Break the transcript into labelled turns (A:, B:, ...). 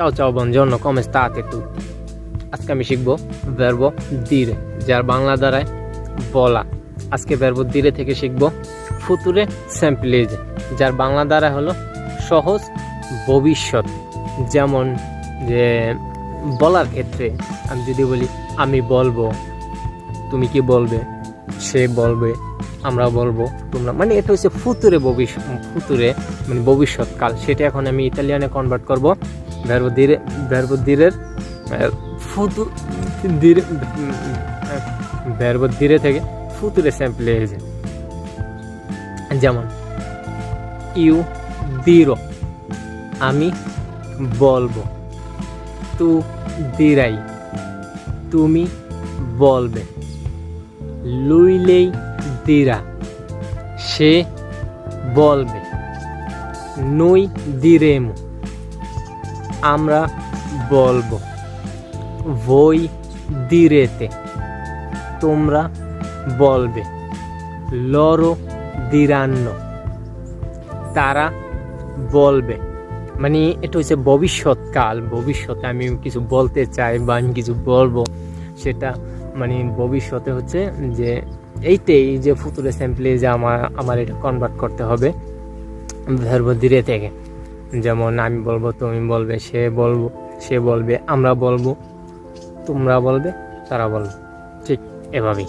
A: Ciao ciao, buongiorno, come state tutti? আজকে আমি শিখব ভার্ব দিরে যার বাংলা দ্বারায় বলা আজকে ভার্ব দিরে থেকে শিখব ফুতুরে স্যাম্পলেজ যার বাংলা দ্বারা হলো সহজ ভবিষ্যৎ। যেমন যে বলার ক্ষেত্রে আমি যদি বলি আমি বলব। তুমি কি বলবে? সে বলবে আমরা বলব তোমরা। মানে এটা হচ্ছে ফুতুরে ভবিষ্যৎ ফুতুরে মানে ভবিষ্যৎকাল। সেটা এখন আমি ইতালিয়ানে কনভার্ট করব। ভার্ব দিরের আহ, ফুতু দিরে ভার্ব দিরে থেকে ফুতুরে স্যাম্পলে এসে যেমন ইউ দিরো আমি বলব তু দিরাই তুমি বলবে লুইলেই দিরা সে বলবে নই দিরেমু আমরা বলব, ভই দিরেতে, তোমরা বলবে, লরো দিরান্ন। তারা বলবে মানে এটা হচ্ছে ভবিষ্যৎকাল ভবিষ্যতে আমি কিছু বলতে চাই বা আমি কিছু বলব, সেটা মানে ভবিষ্যতে হচ্ছে যে এইটাই যে ফুতুরে স্যাম্পলে যে আমার আমার এটা কনভার্ট করতে হবে ভার্ব ধীরে থেকে। যেমন আমি বলব, তুমি বলবে, সে বলব, সে বলবে, আমরা বলব, তোমরা বলবে, তারা বলবে। ঠিক এভাবেই।